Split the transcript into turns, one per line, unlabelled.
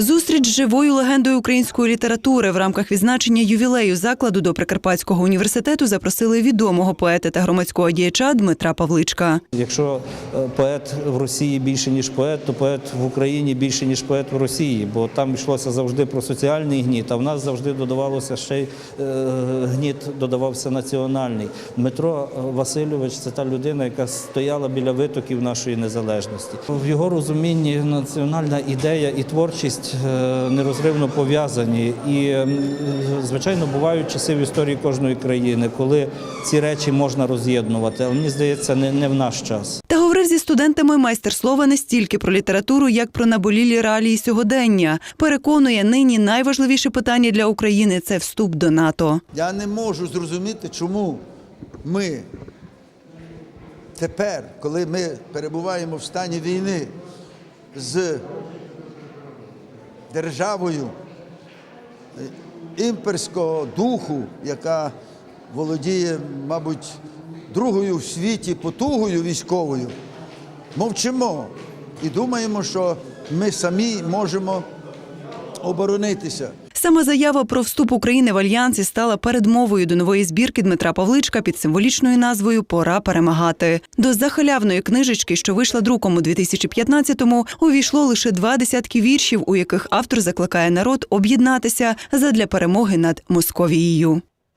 Зустріч з живою легендою української літератури в рамках відзначення ювілею закладу до Прикарпатського університету запросили відомого поета та громадського діяча Дмитра Павличка.
Якщо е, поет в Росії більше ніж поет, то поет в Україні більше ніж поет в Росії, бо там йшлося завжди про соціальний гніт, а в нас завжди додавалося ще й е, гніт, додавався національний. Дмитро е, Васильович це та людина, яка стояла біля витоків нашої незалежності. В його розумінні національна ідея і творчість е, нерозривно пов'язані. І звичайно бувають часи в історії кожної країни, коли ці речі можна роз'єднувати. Але мені здається, не, не в наш час.
Та говорив зі студентами майстер слова не стільки про літературу, як про наболілі реалії сьогодення. Переконує, нині найважливіше питання для України це вступ до НАТО.
Я не можу зрозуміти, чому ми тепер, коли ми перебуваємо в стані війни з державою е, імперського духу, яка володіє, мабуть, другою в світі потугою військовою, мовчимо і думаємо, що ми самі можемо оборонитися.
Саме заява про вступ України в альянс стала передмовою до нової збірки Дмитра Павличка під символічною назвою Пора перемагати. До захалявної книжечки, що вийшла друком у 2015-му, увійшло лише два десятки віршів, у яких автор закликає народ об'єднатися задля перемоги над Московією.